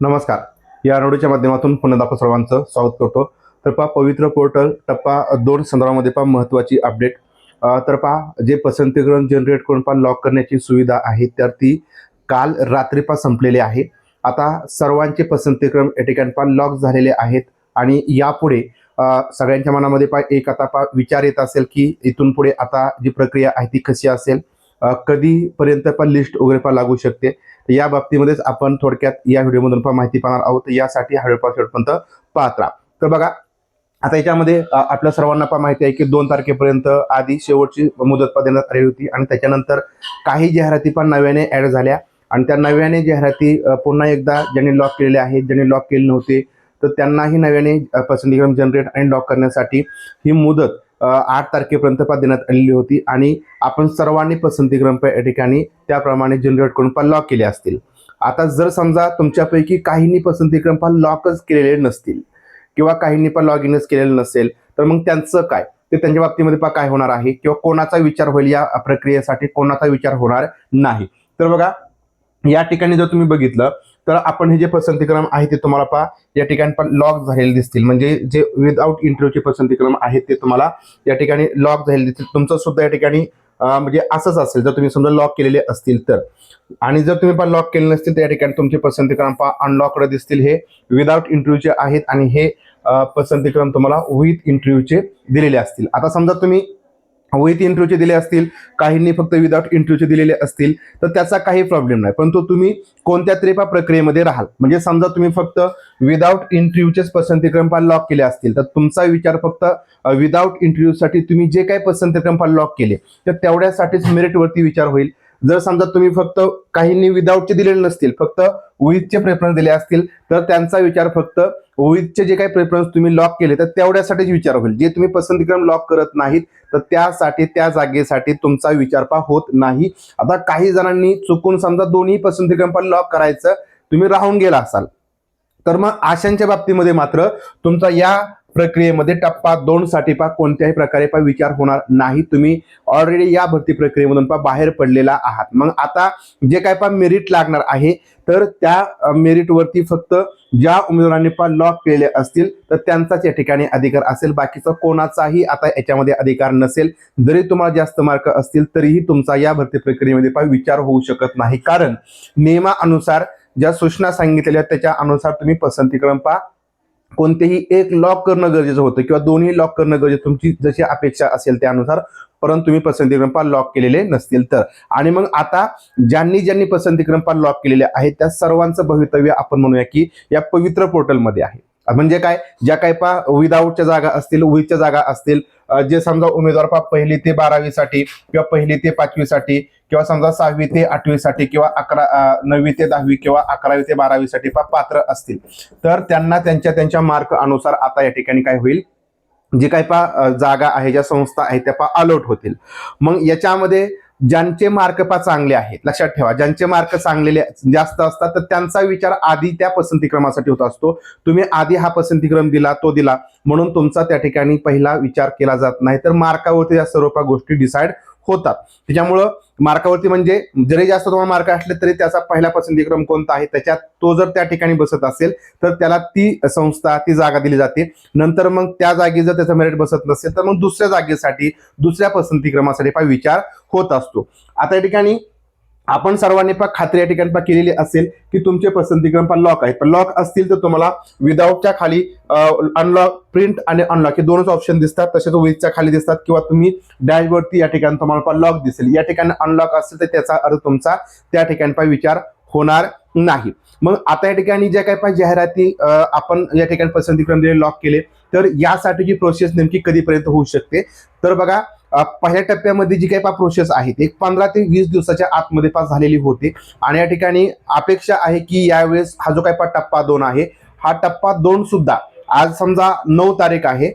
नमस्कार. या आठवड्याच्या माध्यमातून पुन्हा सर्वांचं स्वागत करतो. तर पहा पवित्र पोर्टल टप्पा दोन संदर्भामध्ये पहा महत्त्वाची अपडेट. तर पहा जे पसंतीकरण जनरेट करून पहा लॉक करण्याची सुविधा आहे तर ती काल रात्री पहा संपलेली आहे. आता सर्वांचे पसंतीक्रम या ठिकाणी पहा लॉक झालेले आहेत आणि यापुढे सगळ्यांच्या मनामध्ये पहा एक आता पहा विचार येत असेल की इथून पुढे आता जी प्रक्रिया आहे ती कशी असेल? कधीपर्यंत पण लिस्ट वगैरे पहा लागू शकते? तर या बाबतीमध्येच आपण थोडक्यात या व्हिडिओमधून पण माहिती पाहणार आहोत. यासाठी हा व्हिडिओ शेवटपर्यंत पाहत राहा. तर बघा आता याच्यामध्ये आपल्या सर्वांना पण माहिती आहे की दोन तारखेपर्यंत आधी शेवटची मुदत पण देण्यात आली होती आणि त्याच्यानंतर काही जाहिराती पण नव्याने ऍड झाल्या आणि त्या नव्याने जाहिराती पुन्हा एकदा ज्यांनी लॉक केलेल्या आहेत ज्यांनी लॉक केले नव्हते तर त्यांनाही नव्याने अ, पसंतीक्रम जनरेट आणि लॉक करण्यासाठी ही मुदत आठ तारखेपर्यंत पण देण्यात आलेली होती आणि आपण सर्वांनी पसंतीक्रम प- या ठिकाणी त्याप्रमाणे जनरेट करून पण लॉक केले असतील. आता जर समजा तुमच्यापैकी काहींनी पसंतीक्रम पण लॉकच केलेले नसतील किंवा काहींनी पण लॉग इनच केलेलं नसेल तर मग त्यांचं काय? ते त्यांच्या बाबतीमध्ये पहा काय होणार आहे? किंवा कोणाचा विचार होईल या प्रक्रियेसाठी? कोणाचा विचार होणार नाही? तर बघा या ठिकाणी जर तुम्ही बघितलं तर आपण हे जे पसंतीक्रम आहे ते तुम्हाला पहा. या ठिकाणी पण लॉक झालेले दिसतील. म्हणजे जे विदाऊट इंटरव्ह्यूचे पसंतीक्रम आहेत ते तुम्हाला या ठिकाणी लॉक झालेले दिसतील. तुमचं सुद्धा या ठिकाणी म्हणजे असंच असेल. जर तुम्ही समजा लॉक केलेले असतील तर. आणि जर तुम्ही पण लॉक केले नसतील तर या ठिकाणी तुमचे पसंतीक्रम पहा. अनलॉकड दिसतील हे. विदाऊट इंटरव्ह्यूचे आहेत आणि हे पसंतीक्रम तुम्हाला विथ इंटरव्ह्यूचे दिलेले असतील. आता समजा तुम्ही विथ इंटरव्ह्यूचे दिले असतील काहींनी फक्त विदाउट इंटरव्ह्यूचे दिलेले असतील तर त्याचा काही प्रॉब्लेम नाही. परंतु तुम्ही कोणत्या तरी प्रक्रियेमध्ये राहाल? म्हणजे समजा तुम्ही फक्त विदाउट इंटरव्ह्यूचेच पसंतीक्रम लॉक केले असतील तर तुमचा विचार फक्त विदाऊट इंटरव्ह्यूसाठी तुम्ही जे काही पसंतीक्रम पण लॉक केले तर तेवढ्यासाठीच मेरिटवरती विचार होईल. जर समजा तुम्ही फक्त काहींनी विदाऊटचे दिलेले नसतील फक्त विथचे प्रेफरन्स दिले असतील तर त्यांचा विचार फक्त विथचे जे काही प्रेफरन्स तुम्ही लॉक केले तर तेवढ्यासाठीच विचार होईल. जे तुम्ही पसंतीक्रम लॉक करत नाहीत तर त्यासाठी त्या जागेसाठी तुमचा विचारपा होत नाही. आता काही जणांनी चुकून समजा दोन्ही पसंतीक्रम पण लॉक करायचं तुम्ही राहून गेला असाल. तर मग आशांच्या बाबतीमध्ये मात्र तुमचा या प्रक्रियेमध्ये टप्पा दोन साठी पा कोणत्याही प्रकारे पा विचार होणार नाही. तुम्ही ऑलरेडी या भरती प्रक्रियेमधून पा बाहेर पडलेला आहात. मग आता जे काय पा मेरिट लागणार आहे तर त्या मेरिटवरती फक्त ज्या उमेदवारांनी पा लॉक केलेले असतील तर त्यांचाच या ठिकाणी अधिकार असेल. बाकीचा कोणाचाही आता याच्यामध्ये अधिकार नसेल. जरी तुम्हाला जास्त मार्क असतील तरीही तुमचा या भरती प्रक्रियेमध्ये पा विचार होऊ शकत नाही. कारण नियमानुसार ज्या सूचना सांगितलेल्या त्याच्या अनुसार तुम्ही पसंतीक्रम पा कोणतेही एक लॉक करणं गरजेचं होतं किंवा दोन्ही लॉक करणं गरजेचं तुमची जशी अपेक्षा असेल त्यानुसार परंतु तुम्ही पसंती पा लॉक केलेले नसतील तर. आणि मग आता ज्यांनी ज्यांनी पसंती पा लॉक केलेले आहेत त्या सर्वांचं भवितव्य आपण म्हणूया की या पवित्र पोर्टलमध्ये आहे. म्हणजे काय? ज्या काय पा विदाऊटच्या जागा असतील विथच्या जागा असतील जे समजा उमेदवार पा पहिली ते बारावीसाठी किंवा पहिली ते पाचवीसाठी किंवा समजा सहावी ते आठवीसाठी किंवा अकरा नववी ते दहावी किंवा अकरावी ते बारावीसाठी पा पात्र असतील. तर त्यांना त्यांच्या त्यांच्या मार्क अनुसार आता या ठिकाणी काय होईल? जे काही पा जागा आहे ज्या संस्था आहेत त्या पा अलॉट होतील. मग याच्यामध्ये ज्यांचे मार्क पा चांगले आहेत लक्षात ठेवा. ज्यांचे मार्क चांगलेले जास्त असतात तर त्यांचा विचार आधी त्या पसंतीक्रमासाठी होत असतो. तुम्ही आधी हा पसंतीक्रम दिला तो दिला म्हणून तुमचा त्या ठिकाणी पहिला विचार केला जात नाही. तर मार्कावरती या सर्व गोष्टी डिसाईड होतात. त्याच्यामुळं मार्कावरती म्हणजे जरी जास्त तुम्हाला मार्क असले तरी त्याचा पहिला पसंतीक्रम कोणता आहे त्याच्यात तो जर त्या ठिकाणी बसत असेल तर त्याला ती संस्था ती जागा दिली जाते. नंतर मग त्या जागी जर त्याचा मेरिट बसत नसेल तर मग दुसऱ्या जागेसाठी दुसऱ्या पसंतीक्रमासाठी विचार होत असतो. आता या ठिकाणी आपण सर्वांनी पण खात्री या ठिकाणी पण केलेली असेल की तुमचे पसंतीक्रम पण लॉक आहेत. पण लॉक असतील तर तुम्हाला विदाऊटच्या खाली अनलॉक प्रिंट आणि अनलॉक हे दोनच ऑप्शन दिसतात. तसेच विथच्या खाली दिसतात किंवा तुम्ही डॅशबोर्डती या ठिकाणी तुम्हाला पण लॉक दिसेल. या ठिकाणी अनलॉक असेल तर त्याचा अर्थ तुमचा त्या ठिकाणी पण विचार होणार नाही. मग आता या ठिकाणी ज्या काही पण जाहिराती आपण या ठिकाणी पसंतीक्रम लॉक केले तर यासाठीची प्रोसेस नेमकी कधीपर्यंत होऊ शकते? तर बघा पहिल्या टप्प्यामध्ये जी काही पा प्रोसेस आहे एक पंधरा ते वीस दिवसाच्या आतमध्ये पास झालेली होती. आणि या ठिकाणी अपेक्षा आहे की यावेळेस हा जो काही पा टप्पा दोन आहे हा टप्पा दोन सुद्धा आज समजा नऊ तारीख आहे.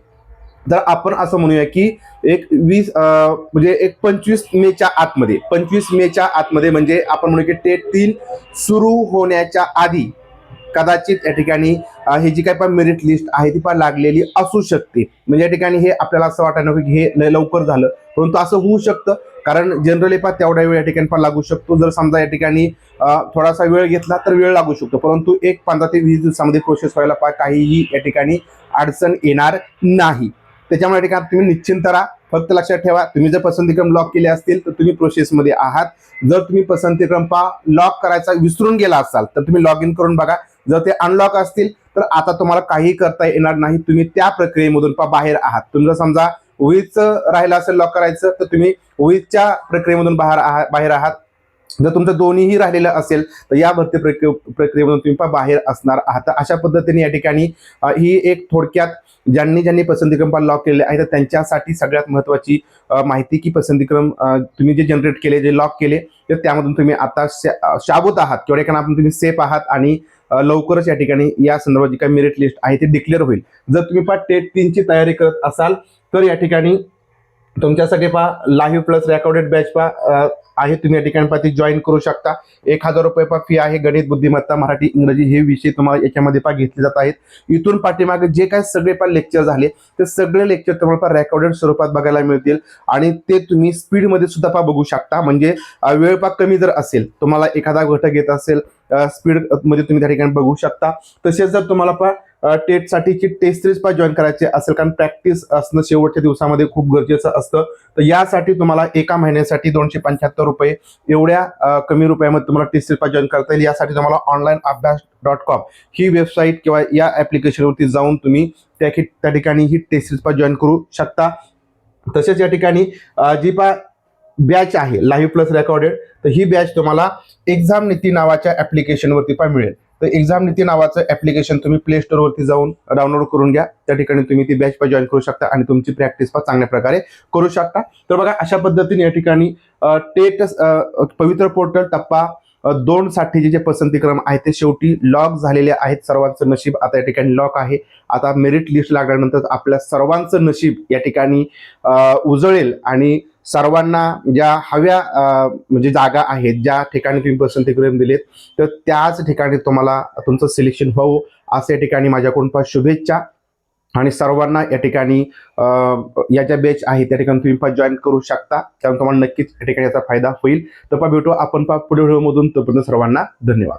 तर आपण असं म्हणूया की एक वीस म्हणजे एक पंचवीस मेच्या आतमध्ये पंचवीस मेच्या आतमध्ये म्हणजे आपण म्हणू की टेट तीन सुरू होण्याच्या आधी कदाचित या ठिकाणी हे जी काही पण मेरिट लिस्ट आहे ती पण लागलेली असू शकते. म्हणजे या ठिकाणी हे आपल्याला असं वाटायला नको की हे लय लवकर झालं. परंतु असं होऊ शकतं. कारण जनरली पण तेवढा वेळ या ठिकाणी पण लागू शकतो. जर समजा या ठिकाणी थोडासा वेळ घेतला तर वेळ लागू शकतो. परंतु एक पंधरा ते वीस दिवसामध्ये प्रोसेस व्हायला पा काहीही या ठिकाणी अडचण येणार नाही. त्याच्यामुळे या ठिकाणी तुम्ही निश्चिंत राहा. फक्त लक्षात ठेवा तुम्ही जर पसंतीक्रम लॉक केले असतील तर तुम्ही प्रोसेसमध्ये आहात. जर तुम्ही पसंतीक्रम पा लॉक करायचा विसरून गेला असाल तर तुम्ही लॉग इन करून बघा. जर ते अनलॉक असतील तर आता तुम्हाला काही करता येणार नाही. तुम्ही त्या प्रक्रियेमधून बाहेर आहात. तुम्ही जर समजा ओळीचं राहिलं असेल लॉक करायचं तर तुम्ही ओळीच्या प्रक्रियेमधून बाहेर आहात बाहेर आहात. जर तुमचं दोन्हीही राहिलेलं असेल तर या भरती प्रक्रिये प्रक्रियेमधून तुम्ही बाहेर असणार आहात. तर अशा पद्धतीने या ठिकाणी ही एक थोडक्यात ज्यांनी ज्यांनी पसंतीक्रम लॉक केलेले आहे तर त्यांच्यासाठी सगळ्यात महत्त्वाची माहिती की पसंतीक्रम तुम्ही जे जनरेट केले जे लॉक केले तर त्यामधून तुम्ही आता शा- शाबूत आहात. किंवा एखादा आपण तुम्ही सेफ आहात आणि लवकरच या ठिकाणी या संदर्भात जी काही मेरिट लिस्ट आहे ती डिक्लेअर होईल. जर तुम्ही पा टेट तीनची तयारी करत असाल तर या ठिकाणी तुमच्यासाठी पहा लाईव्ह प्लस रेकॉर्डेड बॅच पा आहे. तुम्ही या ठिकाणी पहा ती जॉईन करू शकता. एक हजार रुपये पा फी आहे. गणित बुद्धिमत्ता मराठी इंग्रजी हे विषय तुम्हाला याच्यामध्ये पा घेतले जात आहेत. इथून पाठीमागे जे काय सगळे पा लेक्चर झाले ते सगळे लेक्चर तुम्हाला पा रेकॉर्डेड स्वरूपात बघायला मिळतील. आणि ते तुम्ही स्पीडमध्ये सुद्धा पा बघू शकता. म्हणजे वेळ पा कमी जर असेल तुम्हाला एखादा घटक येत असेल स्पीडमध्ये तुम्ही त्या ठिकाणी बघू शकता. तसेच जर तुम्हाला पा टेटसाठीची टेस्ट सिरीज पण जॉईन करायची असेल कारण प्रॅक्टिस असणं शेवटच्या दिवसामध्ये खूप गरजेचं असतं. तर यासाठी तुम्हाला एका महिन्यासाठी दोनशे पंच्याहत्तर रुपये एवढ्या कमी रुपयामध्ये तुम्हाला टेस्ट सिरीज पण जॉईन करता येईल. यासाठी तुम्हाला ऑनलाईन अभ्यास डॉट कॉम ही वेबसाईट किंवा या ॲप्लिकेशनवरती जाऊन तुम्ही त्या त्या ठिकाणी ही टेस्ट सिरीज पण जॉईन करू शकता. तसेच या ठिकाणी जी पा बॅच आहे लाईव्ह प्लस रेकॉर्डेड तर ही बॅच तुम्हाला एक्झाम नीती नावाच्या ॲप्लिकेशनवरती पण मिळेल. तर एक्झाम नीती नावाचं ॲप्लिकेशन तुम्ही प्ले स्टोअरवरती जाऊन डाउनलोड करून घ्या. त्या ठिकाणी तुम्ही ती बॅच पण जॉईन करू शकता आणि तुमची प्रॅक्टिस पण चांगल्या प्रकारे करू शकता. तर बघा अशा पद्धतीने या ठिकाणी टेट पवित्र पोर्टल टप्पा दोन साठीचे जे पसंतीक्रम आहेत ते शेवटी लॉक झालेले आहेत. सर्वांचं नशीब आता या ठिकाणी लॉक आहे. आता मेरिट लिस्ट लागल्यानंतर आपल्या सर्वांचं नशीब या ठिकाणी उजळेल आणि सर्वांना ज्या हव्या म्हणजे जागा आहेत ज्या ठिकाणी तुम्ही पसंतीक्रम दिलेत तर त्याच ठिकाणी तुम्हाला तुमचं सिलेक्शन व्हावं असं या ठिकाणी माझ्याकडून पण शुभेच्छा. आणि सर्वांना या ठिकाणी या ज्या बॅच आहे त्या ठिकाणी तुम्ही पण जॉईन करू शकता. त्यामुळे तुम्हाला नक्कीच या ठिकाणी याचा फायदा होईल. तर पा भेटू आपण पा पुढे व्हिडिओमधून. तोपर्यंत सर्वांना धन्यवाद.